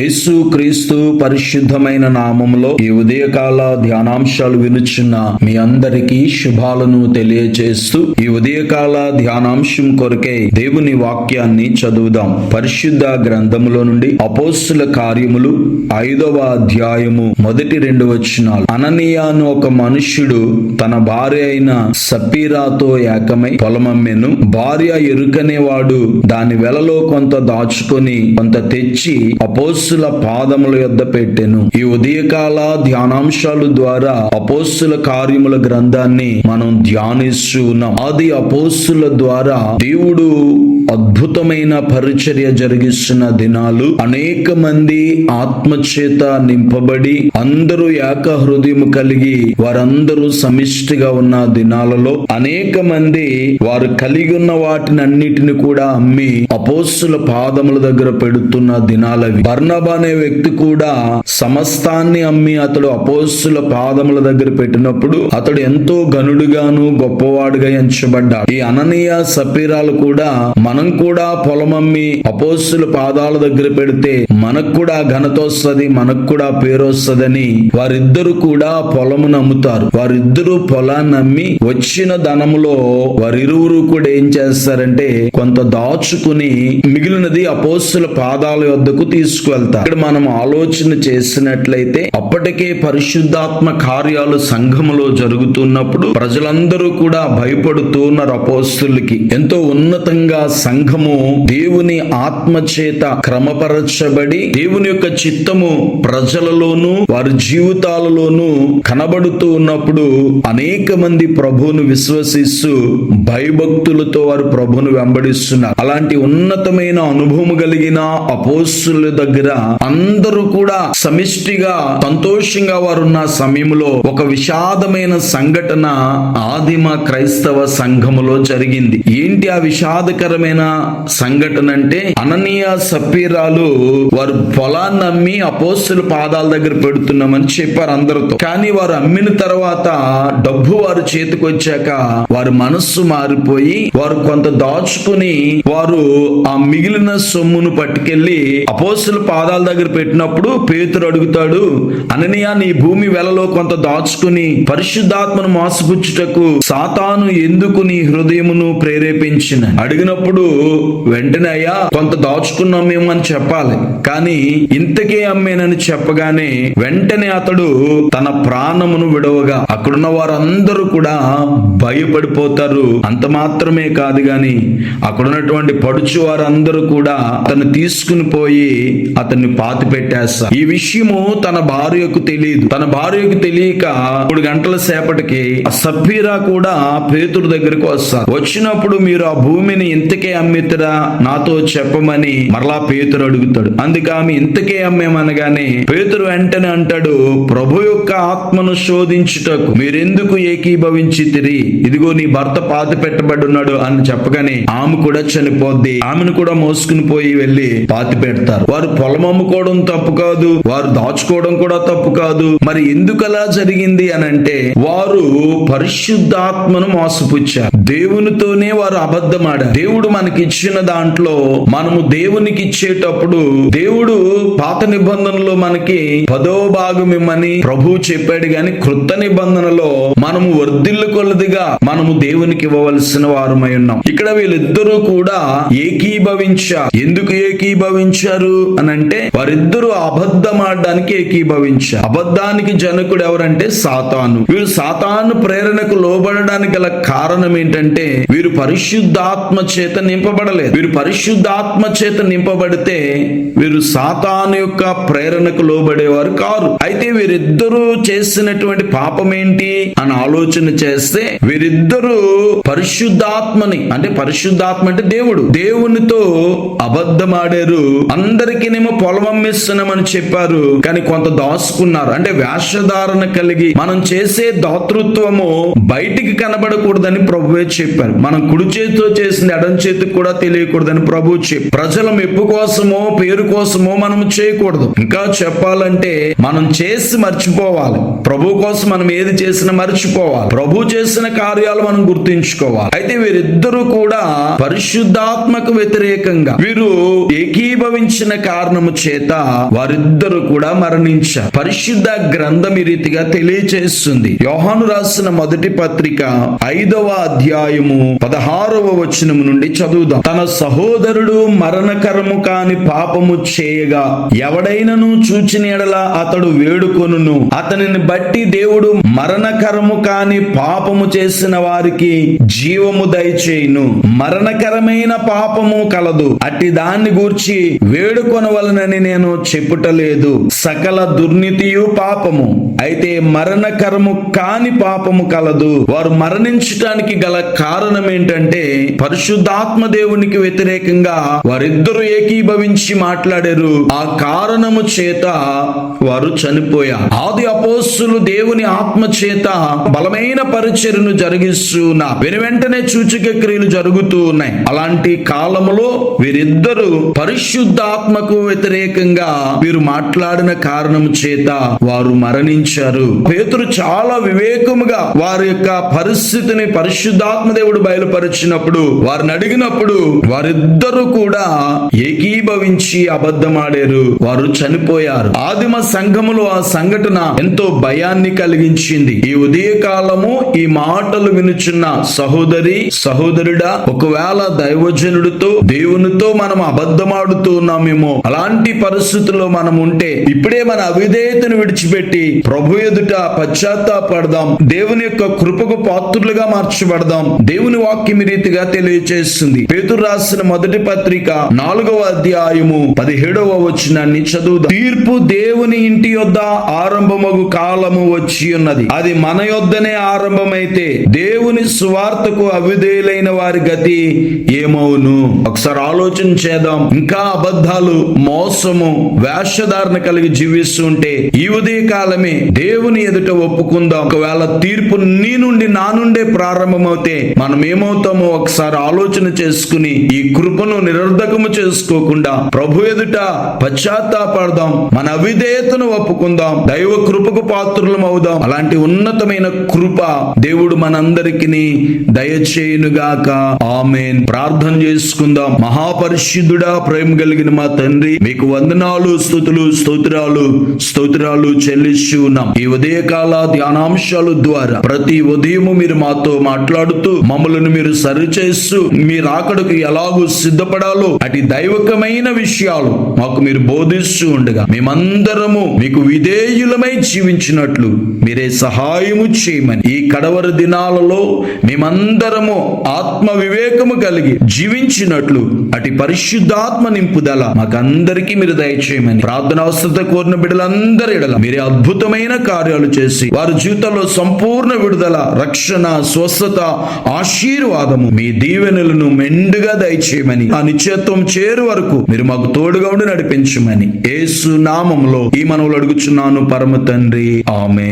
యేసు క్రీస్తు పరిశుద్ధమైన నామములో ఈ ఉదయకాల ధ్యానాంశాలు వినుచున్న మీ అందరికీ శుభాలను తెలియజేస్తూ ఈ ఉదయకాల ధ్యానాంశం కొరకై దేవుని వాక్యాన్ని చదువుదాం. పరిశుద్ధ గ్రంథములో నుండి అపోస్తుల కార్యములు ఐదవ అధ్యాయము మొదటి రెండు వచనాలు. అననీయాను ఒక మనుష్యుడు తన భార్య అయిన సపీరాతో ఏకమై పొలమమ్మెను భార్య ఎరుకనేవాడు దాని వెలలో కొంత దాచుకొని కొంత తెచ్చి అపోస్ అపోస్సుల పాదముల యొద్ద పెట్టెను. ఈ ఉదయకాల ధ్యానాంశాలు ద్వారా అపోస్సుల కార్యముల గ్రంథాన్ని మనం ధ్యానిస్తూ ఉన్నాం. ఆది అపోస్సుల ద్వారా దేవుడు అద్భుతమైన పరిచర్య జరిగిస్తున్న దినాలు అనేక మంది ఆత్మచేత నింపబడి అందరూ ఏక హృదయం కలిగి వారందరూ సమిష్టిగా ఉన్న దినాలలో అనేక మంది వారు కలిగి ఉన్న వాటిని అన్నిటిని కూడా అమ్మి అపోస్సుల పాదముల దగ్గర పెడుతున్న దినాలవి. బర్ణబ అనే వ్యక్తి కూడా సమస్తాన్ని అమ్మి అతడు అపోస్సుల పాదముల దగ్గర పెట్టినప్పుడు అతడు ఎంతో గనుడుగాను గొప్పవాడుగా ఎంచబడ్డాడు. ఈ అననీయ సపీరాలు కూడా మన కూడా పొలం అమ్మి పాదాల దగ్గర పెడితే మనకు కూడా ఘనత వస్తుంది మనకు కూడా పేరు వస్తుందని వారిద్దరు కూడా పొలమును అమ్ముతారు వారిద్దరు పొలాన్ని అమ్మి వచ్చిన ధనములో వారిరువురు కూడా ఏం చేస్తారంటే కొంత దాచుకుని మిగిలినది అపోస్సుల పాదాల వద్దకు తీసుకువెళ్తారు. ఇక్కడ మనం ఆలోచన చేసినట్లయితే అప్పటికే పరిశుద్ధాత్మ కార్యాలు సంఘములో జరుగుతున్నప్పుడు ప్రజలందరూ కూడా భయపడుతున్నారు అపోస్తులకి. ఎంతో ఉన్నతంగా సంఘము దేవుని ఆత్మ చేత క్రమపరచబడి దేవుని యొక్క చిత్తము ప్రజలలోనూ వారి జీవితాలలోనూ కనబడుతూ ఉన్నప్పుడు అనేక మంది ప్రభువును విశ్వసిస్తూ భయభక్తులతో వారు ప్రభువును వెంబడిస్తున్నారు. అలాంటి ఉన్నతమైన అనుభవం కలిగిన అపోస్తుల దగ్గర అందరూ కూడా సమిష్టిగా సంతోషంగా వారు ఉన్న సమయంలో ఒక విషాదమైన సంఘటన ఆదిమ క్రైస్తవ సంఘములో జరిగింది. ఏంటి ఆ విషాదకరమైన సంఘటన అంటే అననీయ సపీరాలు వారు పొలాన్ని అమ్మి అపోస్తుల పాదాల దగ్గర పెడుతున్నామని చెప్పారు అందరితో. కానీ వారు అమ్మిన తర్వాత డబ్బు వారు చేతికి వచ్చాక వారి మనస్సు మారిపోయి వారు కొంత దాచుకుని వారు ఆ మిగిలిన సొమ్మును పట్టుకెళ్ళి అపోస్తుల పాదాల దగ్గర పెట్టినప్పుడు పేతురు అడుగుతాడు అననీయ నీ భూమి వెలలో కొంత దాచుకుని పరిశుద్ధాత్మను మోసపుచ్చుటకు సాతాను ఎందుకు నీ హృదయమును ప్రేరేపించిన అడిగినప్పుడు వెంటనే అయ్యా కొంత దాచుకున్నామేమో అని చెప్పాలి. కానీ ఇంతకే అమ్మేనని చెప్పగానే వెంటనే అతడు తన ప్రాణమును విడవగా అక్కడున్న వారందరూ కూడా భయపడిపోతారు. అంత మాత్రమే కాదు గాని అక్కడున్నటువంటి పడుచు వారందరూ కూడా అతను తీసుకుని పోయి అతన్ని పాతి పెట్టేస్తారు. ఈ విషయము తన భార్యకు తెలియదు. తన భార్యకు తెలియక మూడు గంటల సేపటికి సఫీరా కూడా పేతురు దగ్గరకు వస్తారు. వచ్చినప్పుడు మీరు ఆ భూమిని ఇంతకే అమ్మితరా నాతో చెప్పమని మరలా పేతురు అడుగుతాడు. అందుకే ఆమె ఇంతకే అమ్మేమనగానే పేతురు వెంటనే అంటాడు ప్రభు యొక్క ఆత్మను శోధించుటకు మీరెందుకు ఏకీభవించి తిరిగి? ఇదిగో నీ భర్త పాతి పెట్టబడి ఉన్నాడు అని చెప్పగానే ఆమె కూడా చనిపోద్ది. ఆమెను కూడా మోసుకుని పోయి వెళ్ళి పాతి పెడతారు. వారు పొలం అమ్ముకోవడం తప్పు కాదు వారు దాచుకోవడం కూడా తప్పు కాదు. మరి ఎందుకు అలా జరిగింది అని అంటే వారు పరిశుద్ధాత్మను మోసపుచ్చారు. దేవునితోనే వారు అబద్ధమాడారు. దేవుడు మనకి ఇచ్చిన దాంట్లో మనము దేవునికి ఇచ్చేటప్పుడు దేవుడు పాత నిబంధనలో మనకి పదో భాగం ఇమ్మని ప్రభు చెప్పాడు గాని కృత నిబంధనలో మనము వర్ధిల్లు కొలదిగా మనము దేవునికి ఇవ్వవలసిన వారమై ఉన్నాం. ఇక్కడ వీళ్ళిద్దరూ కూడా ఏకీభవించారు. ఎందుకు ఏకీభవించారు? అని అంటే వారిద్దరూ అబద్ధమాడడానికి ఏకీభవించారు. అబద్ధానికి జనకుడు ఎవరంటే సాతాను. వీరు సాతాను ప్రేరణకు లోబడడానికి గల కారణం ఏంటంటే వీరు పరిశుద్ధాత్మ చేత నింపబడలేదు. వీరు పరిశుద్ధాత్మ చేత నింపబడితే వీరు సాతాను యొక్క ప్రేరణకు లోబడేవారు కారు. అయితే వీరిద్దరూ చేసినటువంటి పాపం ఏంటి అని ఆలోచన చేస్తే వీరిద్దరూ పరిశుద్ధాత్మని అంటే పరిశుద్ధాత్మ అంటే దేవుడు. దేవునితో అబద్ధమాడారు. అందరికినేమో పొలం అమ్మిస్తున్నామని చెప్పారు. కానీ కొంత దాచుకున్నారు అంటే వేషధారణ కలిగి మనం చేసే దాతృత్వము బయటికి కనబడకూడదని ప్రభువే చెప్పారు. మనం కుడి చేతితో చేసింది ఎడం చేతి చేతికి కూడా తెలియకూడదని ప్రభు చెప్పి ప్రజల మెప్పు కోసమో పేరు కోసమో మనం చేయకూడదు. ఇంకా చెప్పాలంటే మనం చేసి మర్చిపోవాలి. ప్రభు కోసం మనం ఏది చేసినా మర్చిపోవాలి. ప్రభు చేసిన కార్యాలు మనం గుర్తుంచుకోవాలి. అయితే వీరిద్దరూ కూడా పరిశుద్ధాత్మకు వ్యతిరేకంగా వీరు ఏకీభవించిన కారణము చేత వారిద్దరూ కూడా మరణించారు. పరిశుద్ధ గ్రంథం ఈ రీతిగా తెలియచేస్తుంది. యోహాను రాసిన మొదటి పత్రిక ఐదవ అధ్యాయము పదహారవ వచనము నుండి చదువుదాం తన సహోదరుడు మరణకరము కాని పాపము చేయగా ఎవడైనను చూచిన ఎడల అతడు వేడుకొనును. అతనిని బట్టి దేవుడు మరణకరము కాని పాపము చేసిన వారికి జీవము దయచేయును. మరణకరమైన పాపము కలదు. అట్టి దాన్ని గూర్చి వేడుకొనవలనని నేను చెప్పుటలేదు. సకల దుర్నీతియు పాపము. అయితే మరణకరము కాని పాపము కలదు. వారు మరణించటానికి గల కారణం ఏంటంటే పరిశుద్ధాత్మ ఆత్మదేవునికి వ్యతిరేకంగా వారిద్దరూ ఏకీభవించి మాట్లాడారు. ఆ కారణము చేత వారు చనిపోయారు. ఆది అపోస్సులు దేవుని ఆత్మ చేత బలమైన పరిచర్ను జరిగిస్తున్న వెను వెంటనే సూచక క్రియలు జరుగుతూ ఉన్నాయి. అలాంటి కాలములో వీరిద్దరూ పరిశుద్ధాత్మకు వ్యతిరేకంగా వీరు మాట్లాడిన కారణం చేత వారు మరణించారు. పేతురు చాలా వివేకముగా వారి యొక్క పరిస్థితిని పరిశుద్ధాత్మ దేవుడు బయలుపరిచినప్పుడు వారిని అడిగిన అడిగినప్పుడు వారిద్దరూ కూడా ఏకీభవించి అబద్ధమాడారు. వారు చనిపోయారు. ఆదిమ సంఘములో ఆ సంఘటన ఎంతో భయాన్ని కలిగించింది. ఈ ఉదయ కాలము ఈ మాటలు వినుచున్న సహోదరి సహోదరుడా ఒకవేళ దైవజనుడితో దేవునితో మనం అబద్ధమాడుతూ ఉన్నామేమో అలాంటి పరిస్థితుల్లో మనం ఉంటే ఇప్పుడే మన అవిధేయతను విడిచిపెట్టి ప్రభు ఎదుట పశ్చాత్తాపడదాం. దేవుని యొక్క కృపకు పాత్రులుగా మార్చబడదాం. దేవుని వాక్యం రీతిగా తెలియజేస్తుంది పేతురు రాసిన మొదటి పత్రిక నాలుగవ అధ్యాయము పదిహేడవ వచనాన్ని చదువుదాం. తీర్పు దేవుని ఇంటి యొద్ద ఆరంభమగు కాలము వచ్చి ఉన్నది. అది మన యొద్దనే ఆరంభమైతే దేవుని సువార్తకు అవిధేయులైన వారి గతి ఏమవును ఒకసారి ఆలోచన చేద్దాం. ఇంకా అబద్ధాలు మోసము వేషధారణ కలిగి జీవిస్తుంటే ఈ ఉదయ కాలమే దేవుని ఎదుట ఒప్పుకుందాం. ఒకవేళ తీర్పు నీ నుండి నా నుండే ప్రారంభమవుతే మనం ఏమవుతామో ఒకసారి ఆలోచన చేసుకుని ఈ కృపను నిరర్ధకము చేసుకోకుండా ప్రభు ఎదుట పశ్చాత్తాపడదాం. మన అవిధేయతను ఒప్పుకుందాం. దైవ కృపకు పాత్రులం అవుదాం. అలాంటి ఉన్నతమైన కృప దేవుడు మనందరికి దయచేయునుగాక. ఆమెన్. ప్రార్థన చేసుకుందాం. మహాపరిశుద్ధుడా ప్రేమ కలిగిన మా తండ్రి మీకు వందనాలు స్థుతులు స్తోత్రాలు స్తోత్రాలు చెల్లిస్తూ ఉన్నాం. ఈ ఉదయకాల ధ్యానాంశాల ద్వారా ప్రతి ఉదయము మీరు మాతో మాట్లాడుతూ మమ్మలను మీరు సరిచేస్తూ మీరు రాకడకు ఎలాగూ సిద్ధపడాలో అటు దైవకమైన విషయాలు మాకు మీరు బోధిస్తూ ఉండగా మేమందరము మీకు విధేయులమై జీవించినట్లు మీరే సహాయము చేయమని. ఈ కడవరి దినాలలో మేమందరము ఆత్మ వివేకము కలిగి జీవించినట్లు అటు పరిశుద్ధాత్మ నింపుదల మాకందరికీ మీరు దయచేయమని. ప్రార్థన అవసరత కోరిన బిడ్డలందరి ఎడల మీరే అద్భుతమైన కార్యాలు చేసి వారి జీవితంలో సంపూర్ణ విడుదల రక్షణ స్వస్థత ఆశీర్వాదము మీ దీవెనలను మెండుగా దయచేయమని ఆ నిశ్చయత్వం చేరు వరకు మీరు మాకు తోడుగా ఉండి నడిపించమని. ఏసు నామంలో ఈ మనవులు అడుగుచున్నాను పరమ తండ్రి. ఆమె